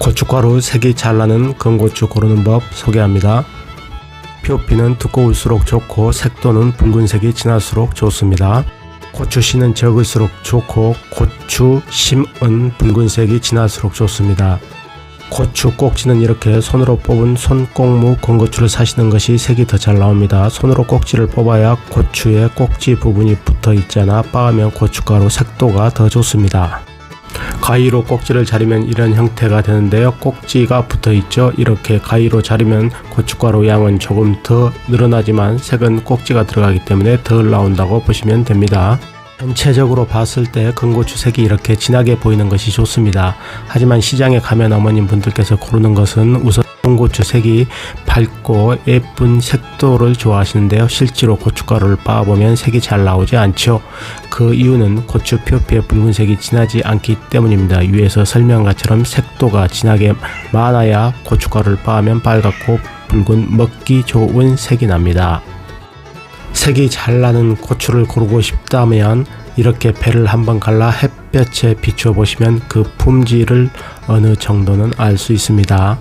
고춧가루 색이 잘 나는 건고추 고르는 법 소개합니다. 표피는 두꺼울수록 좋고 색도는 붉은색이 진할수록 좋습니다. 고추 씨는 적을수록 좋고 고추 심은 붉은색이 진할수록 좋습니다. 고추 꼭지는 이렇게 손으로 뽑은 손꼭무 건고추를 사시는 것이 색이 더 잘 나옵니다. 손으로 꼭지를 뽑아야 고추의 꼭지 부분이 붙어 있잖아 빻으면 고춧가루 색도가 더 좋습니다. 가위로 꼭지를 자르면 이런 형태가 되는데요. 꼭지가 붙어 있죠. 이렇게 가위로 자르면 고춧가루 양은 조금 더 늘어나지만 색은 꼭지가 들어가기 때문에 덜 나온다고 보시면 됩니다. 전체적으로 봤을 때 건고추 색이 이렇게 진하게 보이는 것이 좋습니다. 하지만 시장에 가면 어머님 분들께서 고르는 것은 우선 건 고추 색이 밝고 예쁜 색도를 좋아하시는데요. 실제로 고춧가루를 빻아보면 색이 잘 나오지 않죠. 그 이유는 고추 표피의 붉은색이 진하지 않기 때문입니다. 위에서 설명한 것처럼 색도가 진하게 많아야 고춧가루를 빻으면 빨갛고 붉은 먹기 좋은 색이 납니다. 색이 잘 나는 고추를 고르고 싶다면 이렇게 배를 한번 갈라 햇볕에 비추어 보시면 그 품질을 어느 정도는 알 수 있습니다.